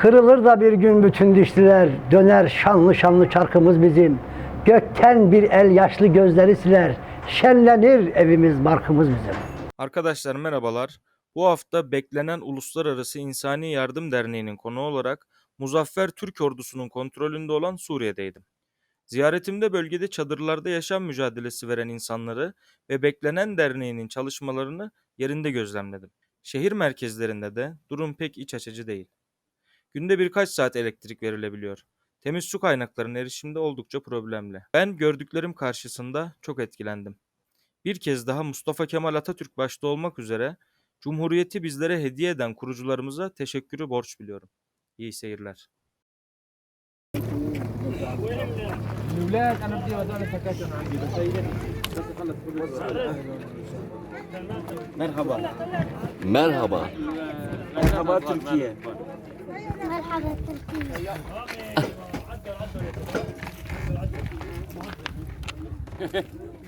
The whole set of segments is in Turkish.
Kırılır da bir gün bütün dişliler, döner şanlı şanlı çarkımız bizim. Gökten bir el yaşlı gözleri siler, şenlenir evimiz barkımız bizim. Arkadaşlar merhabalar. Bu hafta beklenen Uluslararası İnsani Yardım Derneği'nin konu olarak Muzaffer Türk ordusunun kontrolünde olan Suriye'deydim. Ziyaretimde bölgede çadırlarda yaşam mücadelesi veren insanları ve beklenen derneğinin çalışmalarını yerinde gözlemledim. Şehir merkezlerinde de durum pek iç açıcı değil. Günde birkaç saat elektrik verilebiliyor. Temiz su kaynaklarının erişimde oldukça problemli. Ben gördüklerim karşısında çok etkilendim. Bir kez daha Mustafa Kemal Atatürk başta olmak üzere Cumhuriyeti bizlere hediye eden kurucularımıza teşekkürü borç biliyorum. İyi seyirler. الاولاد انا بدي هذول سكاتهم عندي بس هي بس خلص Merhaba. Merhaba. Merhaba Türkiye. مرحبا تركيا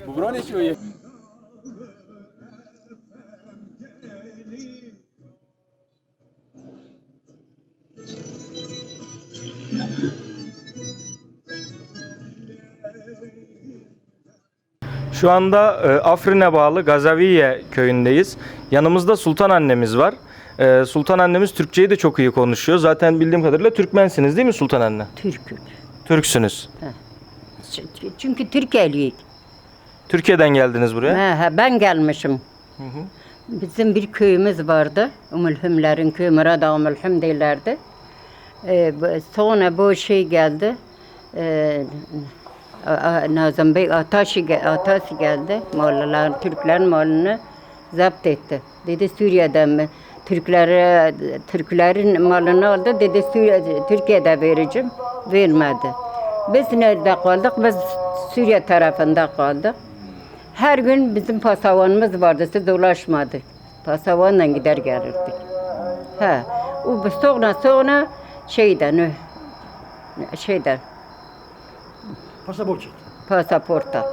Bugrani şöyle. Şu anda e, Afrin'e bağlı Gazaviye köyündeyiz. Yanımızda Sultan annemiz var. E, Sultan annemiz Türkçeyi de çok iyi konuşuyor. Zaten bildiğim kadarıyla Türkmensiniz değil mi Sultan anne? Türk'üm. Türksünüz. Çünkü Türkiye'liyik. Türkiye'den geldiniz buraya. Ha, ben gelmişim. Bizim bir köyümüz vardı. Umulhümlerin köyü, Murada Umulhüm derlerdi. Ee, sonra bu şey geldi. Ee, Nazım Bey Ataşi, Atası geldi. Mollalar, Türklerin malını zapt etti. Dedi Suriye'den mi? Türklere, Türklerin malını aldı. Dedi Suriye, Türkiye'de vereceğim. Vermedi. Biz nerede kaldık? Biz Suriye tarafında kaldık. Her gün bizim pasavanımız vardı, siz ulaşmadı. Pasavanla gider gelirdik. Ha, o sonra sonra şeyden, şeyden, Pasaport çıktı. pasaporta.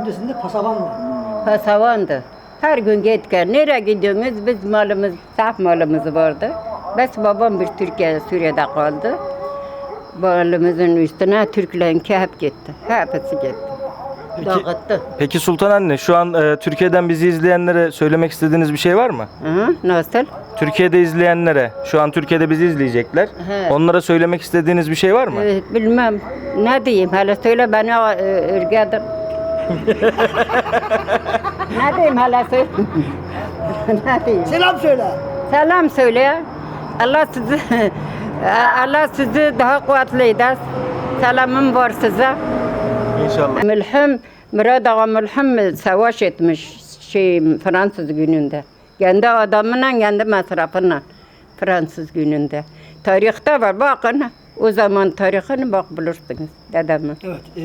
Öncesinde pasavan var. Pasavandı. Her gün git gel. Nereye gidiyorsunuz? Biz malımız, saf malımız vardı. Bes babam bir Türkiye, Suriye'de kaldı. Malımızın üstüne Türklerinki hep gitti. Hepsi gitti. Dağıttı. Peki Sultan anne şu an e, Türkiye'den bizi izleyenlere söylemek istediğiniz bir şey var mı? Hı, nasıl? Türkiye'de izleyenlere, şu an Türkiye'de bizi izleyecekler. He. Onlara söylemek istediğiniz bir şey var mı? Ee, bilmem. Ne diyeyim? Hele söyle beni e, ırgadır. ne diyeyim hele söyle. ne diyeyim? Selam söyle. Selam söyle. Allah sizi Allah sizi daha kuvvetli eder. Selamım var size. İnşallah. Mülhüm, Murad Ağa Mülhüm savaş etmiş şey Fransız gününde. Kendi adamıyla, kendi masrafıyla Fransız gününde. Tarihte var bakın. O zaman tarihini bak bulursunuz dedemin. Evet, e,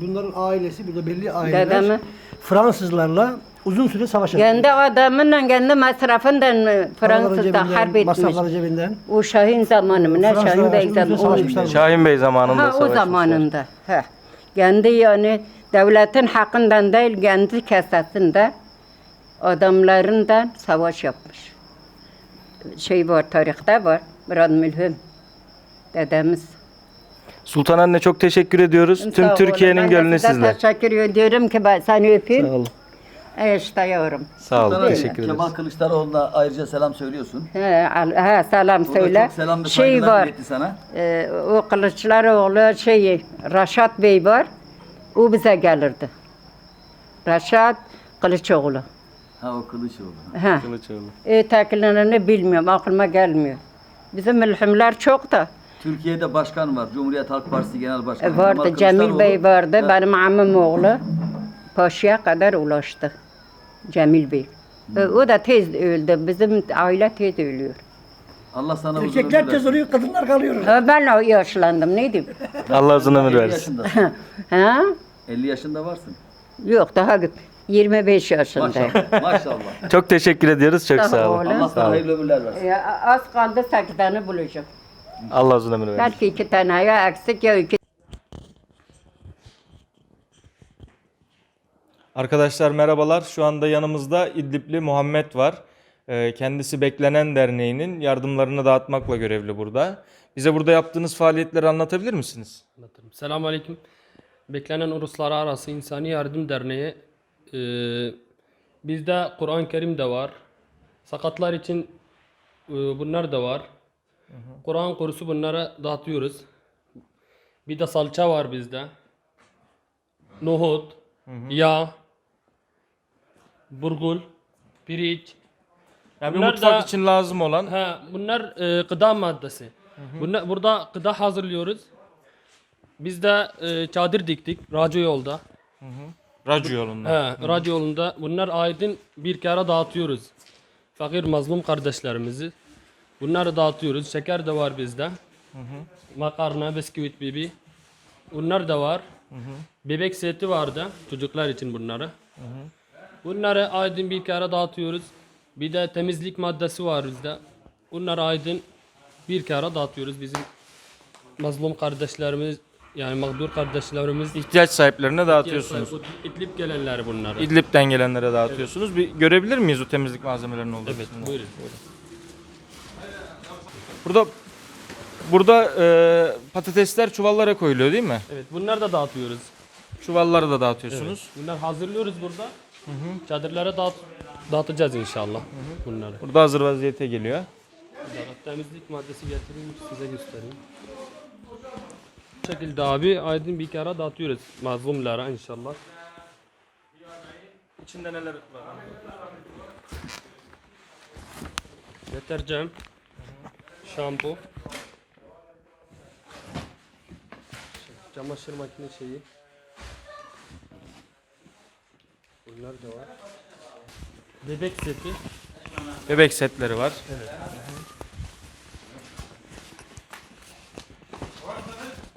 bunların ailesi, burada belli aileler Dedemi. Fransızlarla uzun süre savaş etti. Kendi adamıyla, kendi masrafından Paraları Fransız'da harp etmiş. Masrafları cebinden. O Şahin zamanı mı ne Şahin Bey uzun süre zamanı. savaşmışlar. Şahin Bey zamanında Ha o savaşmışlar. zamanında. Ha. Kendi yani devletin hakkından değil kendi kesesinde adamlarından savaş yapmış. Şey var tarihte var. Murad Mülhüm dedemiz. Sultan anne çok teşekkür ediyoruz. Sağ Tüm olun. Türkiye'nin de gönlü size sizde. Teşekkür ediyorum ki ben seni öpeyim. Sağ olun. İşte yavrum. Sağ olun. Sultan Teşekkür ederiz. Kemal Kılıçdaroğlu'na ayrıca selam söylüyorsun. He, al- he, selam O da söyle. çok selam ve Şey saygılar var. iletti sana. e, o Kılıçdaroğlu şey Raşat Bey var. O bize gelirdi. Raşat Kılıçoğlu. Ha o Kılıçoğlu. Ha. Kılıçoğlu. Ötekilerini bilmiyorum, aklıma gelmiyor. Bizim mülhümler çok da. Türkiye'de başkan var. Cumhuriyet Halk Partisi Genel Başkanı. E, vardı, Kemal Cemil Kılıçdaroğlu. Bey vardı, Ha, benim amim oğlu. Paşa'ya kadar ulaştı. Cemil Bey. E, o da tez öldü, bizim aile tez ölüyor. Allah sana uzun Erkekler ömür tez versin. oluyor, kadınlar kalıyor. E, ben o yaşlandım, ne diyeyim? Allah uzun ömür 50 versin. yaşındasın. ha? 50 yaşında varsın. Yok, daha 25 yaşındayım. Maşallah. Maşallah. Çok teşekkür ediyoruz. Çok Sağ sağ olun. olun. Allah sana hayırlı ömürler versin. E, az kaldı 8 tane bulacağım. Allah uzun ömür versin. Belki iki tane ya eksik ya iki Arkadaşlar merhabalar. Şu anda yanımızda İdlibli Muhammed var. Ee, Kendisi Beklenen Derneği'nin yardımlarını dağıtmakla görevli burada. Bize burada yaptığınız faaliyetleri anlatabilir misiniz? Anlatırım. Selamun Aleyküm. Beklenen Uluslararası İnsani Yardım Derneği. e, bizde Kur'an-ı Kerim de var. Sakatlar için e, bunlar da var. Kur'an kursu bunlara dağıtıyoruz. Bir de salça var bizde. Nohut, yağ, burgul, pirinç. Yani bir Bunlar mutfak da- için lazım olan Ha, bunlar e, gıda maddesi. Bunlar, burada gıda hazırlıyoruz. Biz de e, çadır diktik radyo yolda. radyo yolunda. He, radyo yolunda. Bunlar aydın bir kere dağıtıyoruz. Fakir mazlum kardeşlerimizi. Bunları dağıtıyoruz. Şeker de var bizde. Makarna, bisküvit bibi. Bunlar da var. Bebek seti vardı çocuklar için bunları. Bunları aydın bir kere dağıtıyoruz. Bir de temizlik maddesi var bizde. Bunları aydın bir kere dağıtıyoruz. Bizim mazlum kardeşlerimiz yani mağdur kardeşlerimiz İhtiyaç sahiplerine dağıtıyorsunuz. İdlib gelenler bunlar. İdlib'den gelenlere dağıtıyorsunuz. Bir görebilir miyiz o temizlik malzemelerinin olduğu Evet, kısmını? buyurun. Burada burada e, patatesler çuvallara koyuluyor değil mi? Evet, bunlar da dağıtıyoruz. Çuvalları da dağıtıyorsunuz. Bunlar hazırlıyoruz burada. Çadırlara dağıt dağıtacağız inşallah bunları. Burada hazır vaziyete geliyor. Temizlik maddesi getireyim size göstereyim. Bu şekilde abi aydın bir kere dağıtıyoruz mazlumlara inşallah. İçinde neler var? Deterjan, şampu, çamaşır makine şeyi. Bunlar da var. Bebek seti. Bebek setleri var.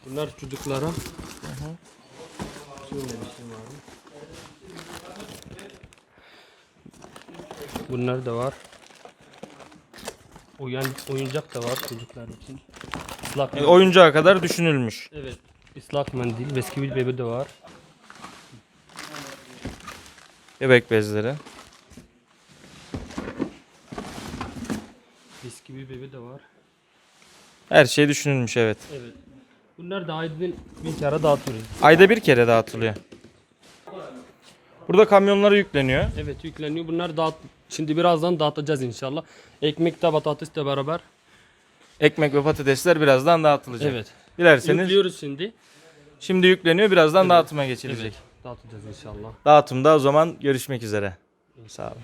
Bunlar çocuklara. Şey var. Bunlar da var. Oyun, oyuncak da var çocuklar için. Islak E, oyuncağa kadar düşünülmüş. Evet. Islak mendil, bisküvit bebe de var. Bebek bezleri. Bisküvit bebe de var. Her şey düşünülmüş evet. Evet. Bunlar da aydın bir kere dağıtıyoruz. Ayda bir kere dağıtılıyor. Burada kamyonlara yükleniyor. Evet yükleniyor. Bunlar dağıt Şimdi birazdan dağıtacağız inşallah. Ekmek de patates de beraber. Ekmek ve patatesler birazdan dağıtılacak. Evet. Dilerseniz Yüklüyoruz şimdi. şimdi yükleniyor birazdan dağıtıma geçilecek. Evet. Dağıtacağız inşallah. Dağıtımda o zaman görüşmek üzere. Sağ olun.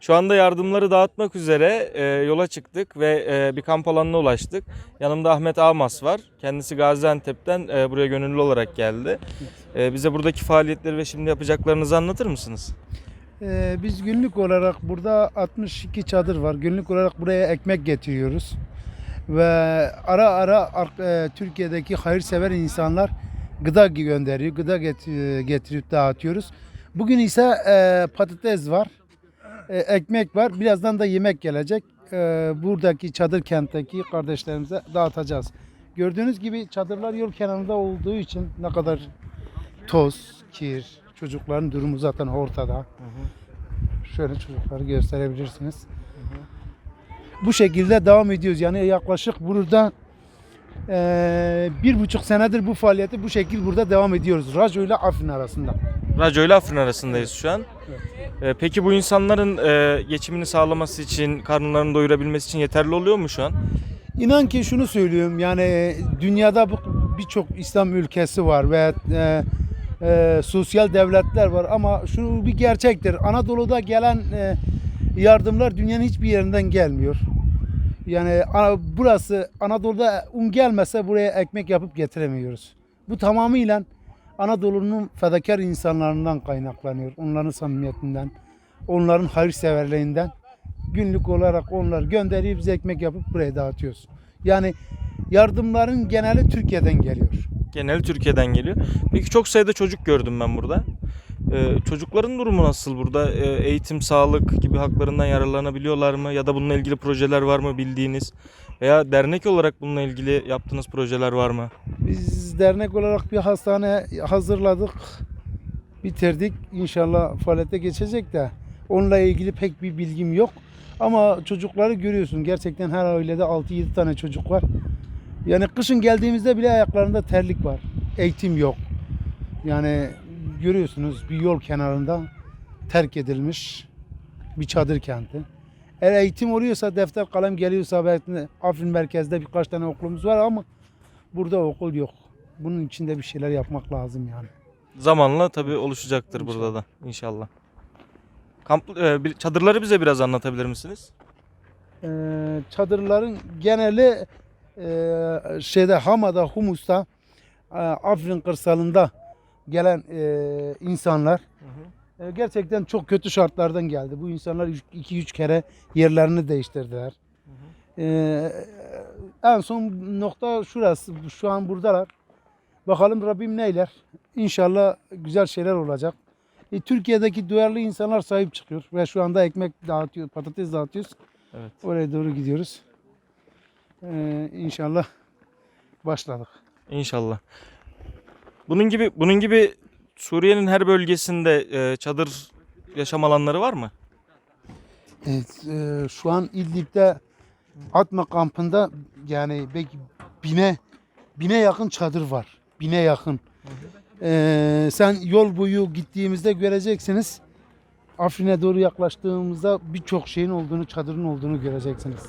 Şu anda yardımları dağıtmak üzere e, yola çıktık ve e, bir kamp alanına ulaştık. Yanımda Ahmet Almas var. Kendisi Gaziantep'ten e, buraya gönüllü olarak geldi. E, bize buradaki faaliyetleri ve şimdi yapacaklarınızı anlatır mısınız? Ee, biz günlük olarak burada 62 çadır var. Günlük olarak buraya ekmek getiriyoruz. Ve ara ara ar- e, Türkiye'deki hayırsever insanlar gıda gönderiyor. Gıda get- getirip dağıtıyoruz. Bugün ise e, patates var. e, ekmek var. Birazdan da yemek gelecek. E, buradaki çadır kentteki kardeşlerimize dağıtacağız. Gördüğünüz gibi çadırlar yol kenarında olduğu için ne kadar toz, kir, çocukların durumu zaten ortada. Şöyle çocukları gösterebilirsiniz. Bu şekilde devam ediyoruz. Yani yaklaşık burada eee, bir buçuk senedir bu faaliyeti bu şekil burada devam ediyoruz. Raco ile Afrin arasında. Radyo ile Afrin arasındayız şu an. E, peki bu insanların e, geçimini sağlaması için, karınlarını doyurabilmesi için yeterli oluyor mu şu an? İnan ki şunu söylüyorum yani dünyada birçok İslam ülkesi var ve e, e, sosyal devletler var ama şu bir gerçektir. Anadolu'da gelen e, yardımlar dünyanın hiçbir yerinden gelmiyor. Yani burası Anadolu'da un gelmese buraya ekmek yapıp getiremiyoruz. Bu tamamıyla Anadolu'nun fedakar insanlarından kaynaklanıyor. Onların samimiyetinden, onların hayırseverliğinden günlük olarak onlar gönderiyor biz ekmek yapıp buraya dağıtıyoruz. Yani yardımların geneli Türkiye'den geliyor. Genel Türkiye'den geliyor. Peki çok sayıda çocuk gördüm ben burada. Ee, çocukların durumu nasıl burada? Ee, eğitim, sağlık gibi haklarından yararlanabiliyorlar mı? Ya da bununla ilgili projeler var mı bildiğiniz? Veya dernek olarak bununla ilgili yaptığınız projeler var mı? Biz dernek olarak bir hastane hazırladık. Bitirdik. İnşallah faaliyete geçecek de Onunla ilgili pek bir bilgim yok. Ama çocukları görüyorsun. Gerçekten her ailede 6-7 tane çocuk var. Yani kışın geldiğimizde bile ayaklarında terlik var. Eğitim yok. Yani görüyorsunuz bir yol kenarında terk edilmiş bir çadır kenti. Eğer eğitim oluyorsa, defter kalem geliyorsa Afrin merkezde birkaç tane okulumuz var ama burada okul yok. Bunun için de bir şeyler yapmak lazım yani. Zamanla tabii oluşacaktır burada da inşallah. Kamp e, çadırları bize biraz anlatabilir misiniz? Ee, çadırların geneli e, şeyde Hama'da, Humus'ta, e, Afrin kırsalında gelen e, insanlar e, gerçekten çok kötü şartlardan geldi. Bu insanlar 2-3 kere yerlerini değiştirdiler. E, en son nokta şurası. Şu an buradalar. Bakalım Rabbim neyler. İnşallah güzel şeyler olacak. E, Türkiye'deki duyarlı insanlar sahip çıkıyor ve şu anda ekmek dağıtıyor, patates dağıtıyoruz. Evet. Oraya doğru gidiyoruz. Ee, inşallah başladık. İnşallah. Bunun gibi bunun gibi Suriye'nin her bölgesinde e, çadır yaşam alanları var mı? Evet, e, şu an İdlib'de Atma kampında yani belki bine bine yakın çadır var. Bine yakın. Ee, sen yol boyu gittiğimizde göreceksiniz. Afrin'e doğru yaklaştığımızda birçok şeyin olduğunu, çadırın olduğunu göreceksiniz.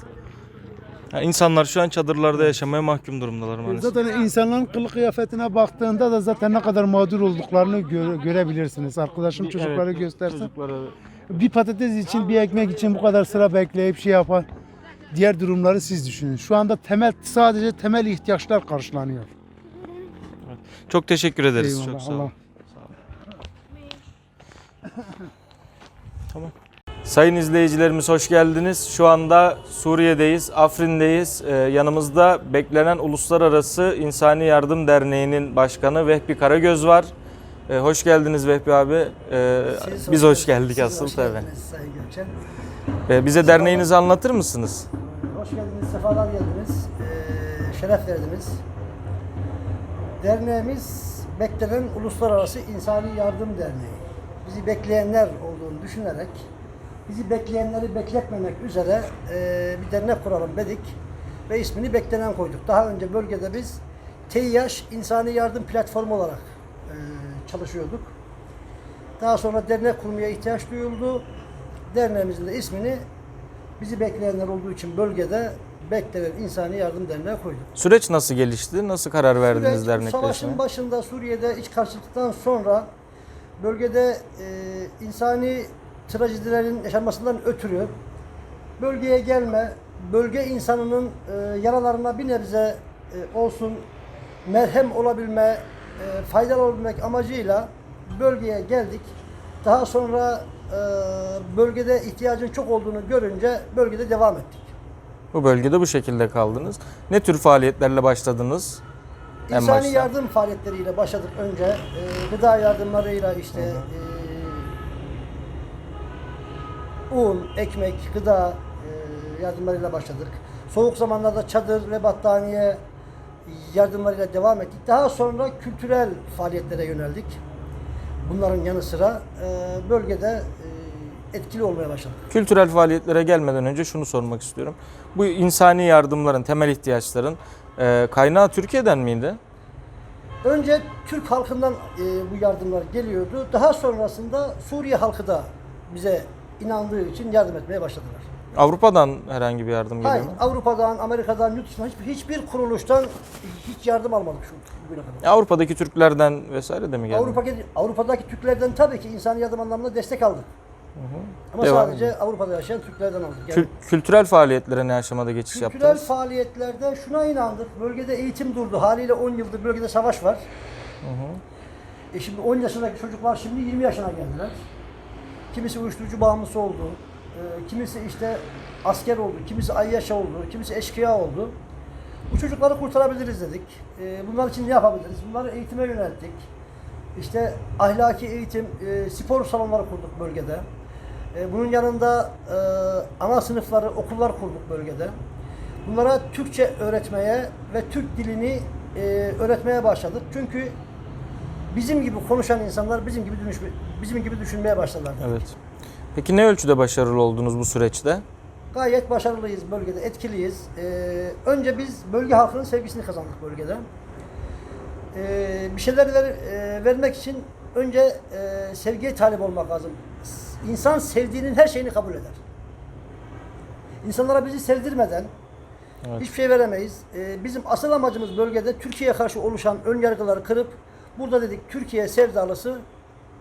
Ha, insanlar şu an çadırlarda yaşamaya mahkum durumdalar maalesef. Zaten insanların kılık kıyafetine baktığında da zaten ne kadar mağdur olduklarını göre- görebilirsiniz. Arkadaşım çocukları Evet, göstersin. çocuklara- Bir patates için, bir ekmek için bu kadar sıra bekleyip şey yapan diğer durumları siz düşünün. Şu anda temel sadece temel ihtiyaçlar karşılanıyor. Çok teşekkür ederiz. Eyvallah, Çok sağ olun. Allah. Sayın izleyicilerimiz hoş geldiniz. Şu anda Suriye'deyiz, Afrin'deyiz. Ee, yanımızda beklenen Uluslararası İnsani Yardım Derneği'nin başkanı Vehbi Karagöz var. Ee, hoş geldiniz Vehbi abi. Ee, biz hoş geldik asıl tabii. Sayın Gökçen. Ee, bize derneğinizi anlatır mısınız? Hoş geldiniz, sefalar geldiniz. Ee, şeref verdiniz. Derneğimiz beklenen Uluslararası İnsani Yardım Derneği. Bizi bekleyenler olduğunu düşünerek, bizi bekleyenleri bekletmemek üzere e, bir dernek kuralım dedik ve ismini beklenen koyduk. Daha önce bölgede biz TİH İnsani Yardım Platformu olarak e, çalışıyorduk. Daha sonra dernek kurmaya ihtiyaç duyuldu. Derneğimizin de ismini bizi bekleyenler olduğu için bölgede beklenen İnsani Yardım Derneği koyduk. Süreç nasıl gelişti? Nasıl karar verdiniz Süreç, dernekleşmeye? Savaşın başında Suriye'de iç karşıtlıktan sonra bölgede e, insani trajedilerin yaşanmasından ötürü bölgeye gelme, bölge insanının e, yaralarına bir nebze e, olsun merhem olabilme, e, faydalı olabilmek amacıyla bölgeye geldik. Daha sonra e, bölgede ihtiyacın çok olduğunu görünce bölgede devam ettik. Bu bölgede bu şekilde kaldınız. Ne tür faaliyetlerle başladınız? En İnsani başta. yardım faaliyetleriyle başladık önce. Ee, gıda yardımlarıyla işte e, un, ekmek, gıda e, yardımlarıyla başladık. Soğuk zamanlarda çadır ve battaniye yardımlarıyla devam ettik. Daha sonra kültürel faaliyetlere yöneldik. Bunların yanı sıra e, bölgede e, etkili olmaya başladık. Kültürel faaliyetlere gelmeden önce şunu sormak istiyorum. Bu insani yardımların, temel ihtiyaçların e, kaynağı Türkiye'den miydi? Önce Türk halkından e, bu yardımlar geliyordu. Daha sonrasında Suriye halkı da bize inandığı için yardım etmeye başladılar. Avrupa'dan herhangi bir yardım geliyor Hayır, mu? Avrupa'dan, Amerika'dan, yurt dışından hiçbir, hiçbir kuruluştan hiç yardım almadık şu bugüne kadar. Avrupa'daki Türklerden vesaire de mi geldi? Avrupa, Avrupa'daki Türklerden tabii ki insani yardım anlamında destek aldık. Ama Devam sadece Avrupa'da yaşayan Türklerden aldık. Yani Kül- kültürel faaliyetlere ne aşamada geçiş kültürel yaptınız? faaliyetlerde şuna inandık. Bölgede eğitim durdu. Haliyle 10 yıldır bölgede savaş var. E şimdi 10 yaşındaki çocuklar şimdi 20 yaşına geldiler. Kimisi uyuşturucu bağımlısı oldu. E, kimisi işte asker oldu. Kimisi ayyaşa oldu. Kimisi eşkıya oldu. Bu çocukları kurtarabiliriz dedik. E, bunlar için ne yapabiliriz? Bunları eğitime yönelttik. İşte ahlaki eğitim, e, spor salonları kurduk bölgede. Bunun yanında ana sınıfları, okullar kurduk bölgede. Bunlara Türkçe öğretmeye ve Türk dilini öğretmeye başladık. Çünkü bizim gibi konuşan insanlar bizim gibi dönüş, bizim gibi düşünmeye başladılar. Evet. Peki ne ölçüde başarılı oldunuz bu süreçte? Gayet başarılıyız bölgede, etkiliyiz. Ee, önce biz bölge halkının sevgisini kazandık bölgede. Ee, bir şeyler ver- e, vermek için önce e, sevgiye talip olmak lazım. İnsan sevdiğinin her şeyini kabul eder. İnsanlara bizi sevdirmeden hiçbir şey veremeyiz. Ee, bizim asıl amacımız bölgede Türkiye'ye karşı oluşan ön yargıları kırıp burada dedik Türkiye sevdalısı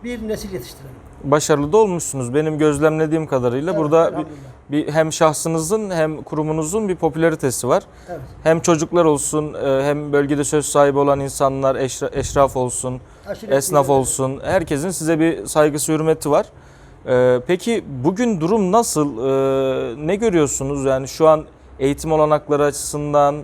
bir nesil yetiştirelim. Başarılı da olmuşsunuz. Benim gözlemlediğim kadarıyla Evet, burada bir, bir hem şahsınızın hem kurumunuzun bir popülaritesi var. Evet. Hem çocuklar olsun, e, hem bölgede söz sahibi olan insanlar, eşra- eşraf olsun, Aşiret esnaf üyeleri. olsun. Herkesin size bir saygısı, hürmeti var. E, Peki bugün durum nasıl? E, Ne görüyorsunuz? Yani şu an eğitim olanakları açısından,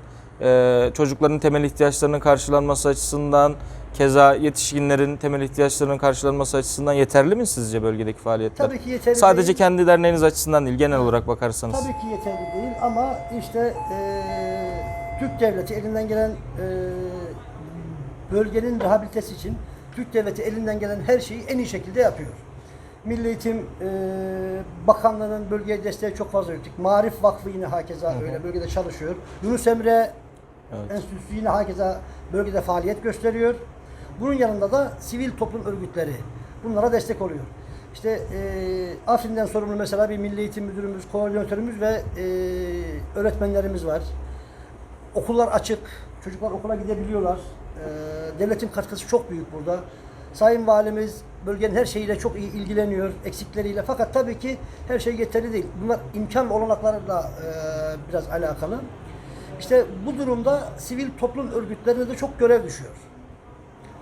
çocukların temel ihtiyaçlarının karşılanması açısından, keza yetişkinlerin temel ihtiyaçlarının karşılanması açısından yeterli mi sizce bölgedeki faaliyetler? Tabii ki yeterli Sadece değil. kendi derneğiniz açısından değil, genel olarak bakarsanız. Tabii ki yeterli değil ama işte eee, Türk devleti elinden gelen eee, bölgenin rehabilitesi için Türk devleti elinden gelen her şeyi en iyi şekilde yapıyor. Milli Eğitim eee, Bakanlığı'nın bölgeye desteği çok fazla yürüttük. Marif Vakfı yine hakeza öyle bölgede çalışıyor. Yunus Emre Evet. Enstitüsü yine hakeza bölgede faaliyet gösteriyor. Bunun yanında da sivil toplum örgütleri bunlara destek oluyor. İşte eee Afrin'den sorumlu mesela bir milli eğitim müdürümüz, koordinatörümüz ve eee, öğretmenlerimiz var. Okullar açık, çocuklar okula gidebiliyorlar. Eee, devletin katkısı çok büyük burada. Sayın Valimiz bölgenin her şeyiyle çok iyi ilgileniyor, eksikleriyle. Fakat tabii ki her şey yeterli değil. Bunlar imkan ve olanaklarla eee, biraz alakalı. İşte bu durumda sivil toplum örgütlerine de çok görev düşüyor.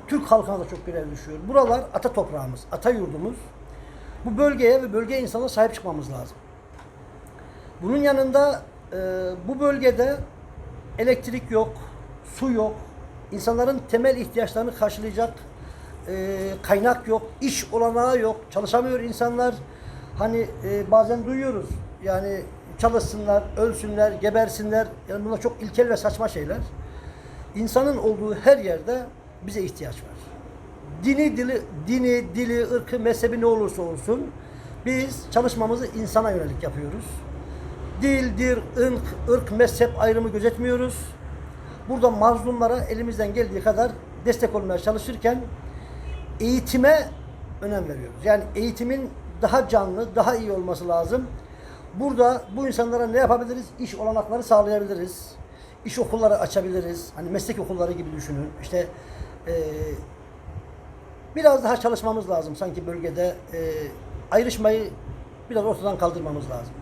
Türk halkına da çok görev düşüyor. Buralar ata toprağımız, ata yurdumuz. Bu bölgeye ve bölge insanına sahip çıkmamız lazım. Bunun yanında e, bu bölgede elektrik yok, su yok, insanların temel ihtiyaçlarını karşılayacak e, kaynak yok, iş olanağı yok, çalışamıyor insanlar. Hani e, bazen duyuyoruz yani çalışsınlar, ölsünler, gebersinler. Yani bunlar çok ilkel ve saçma şeyler. İnsanın olduğu her yerde bize ihtiyaç var. Dini, dili, dini, dili, ırkı, mezhebi ne olursa olsun biz çalışmamızı insana yönelik yapıyoruz. Dil, dir, ırk, ırk, mezhep ayrımı gözetmiyoruz. Burada mazlumlara elimizden geldiği kadar destek olmaya çalışırken eğitime önem veriyoruz. Yani eğitimin daha canlı, daha iyi olması lazım. Burada bu insanlara ne yapabiliriz? İş olanakları sağlayabiliriz. İş okulları açabiliriz. Hani meslek okulları gibi düşünün. İşte eee, biraz daha çalışmamız lazım sanki bölgede. Eee, ayrışmayı biraz ortadan kaldırmamız lazım.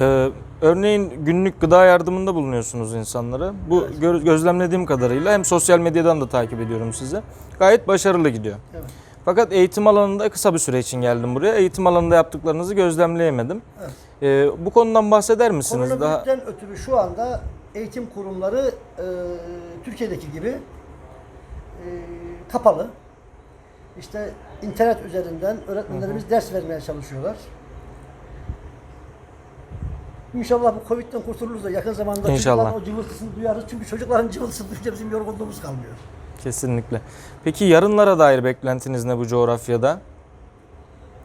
Ee, örneğin günlük gıda yardımında bulunuyorsunuz insanlara. Bu gö- gözlemlediğim kadarıyla hem sosyal medyadan da takip ediyorum sizi. Gayet başarılı gidiyor. Evet. Fakat eğitim alanında kısa bir süre için geldim buraya. Eğitim alanında yaptıklarınızı gözlemleyemedim. Evet. Ee, bu konudan bahseder misiniz? Daha Koronavirüsten ötürü şu anda eğitim kurumları eee, Türkiye'deki gibi kapalı. İşte internet üzerinden öğretmenlerimiz ders vermeye çalışıyorlar. İnşallah bu Covid'den kurtuluruz da yakın zamanda İnşallah. çocukların o cıvıltısını duyarız. Çünkü çocukların cıvıltısını duyunca bizim yorgunluğumuz kalmıyor. kesinlikle. Peki yarınlara dair beklentiniz ne bu coğrafyada?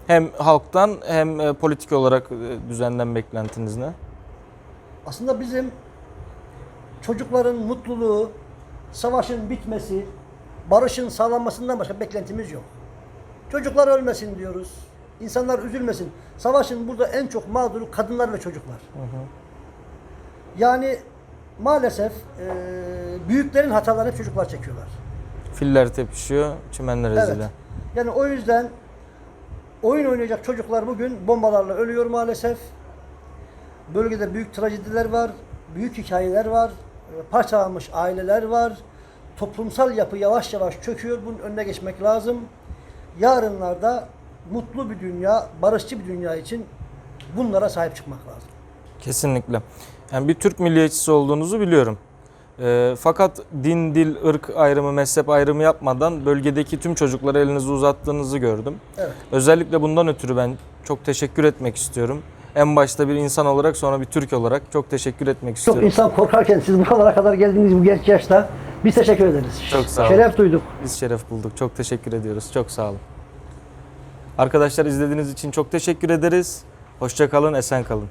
Hem halktan hem e, politik olarak e, düzenden beklentiniz ne? Aslında bizim çocukların mutluluğu, savaşın bitmesi, barışın sağlanmasından başka beklentimiz yok. Çocuklar ölmesin diyoruz. İnsanlar üzülmesin. Savaşın burada en çok mağduru kadınlar ve çocuklar. Yani maalesef eee, büyüklerin hatalarını hep çocuklar çekiyorlar. Filler tepişiyor, çimenler Evet. ezile. Yani o yüzden oyun oynayacak çocuklar bugün bombalarla ölüyor maalesef. Bölgede büyük trajediler var, büyük hikayeler var, e, parçalanmış aileler var. Toplumsal yapı yavaş yavaş çöküyor. Bunun önüne geçmek lazım. Yarınlarda mutlu bir dünya, barışçı bir dünya için bunlara sahip çıkmak lazım. Kesinlikle. Yani bir Türk milliyetçisi olduğunuzu biliyorum. Ee, fakat din, dil, ırk ayrımı, mezhep ayrımı yapmadan bölgedeki tüm çocuklara elinizi uzattığınızı gördüm. Evet. Özellikle bundan ötürü ben çok teşekkür etmek istiyorum. En başta bir insan olarak sonra bir Türk olarak çok teşekkür etmek Çok istiyorum. insan korkarken siz buralara kadar geldiğiniz bu genç yaşta biz teşekkür ederiz. Çok sağ olun. Şeref duyduk. Biz şeref bulduk. Çok teşekkür ediyoruz. Çok sağ olun. Arkadaşlar izlediğiniz için çok teşekkür ederiz. Hoşça kalın, esen kalın.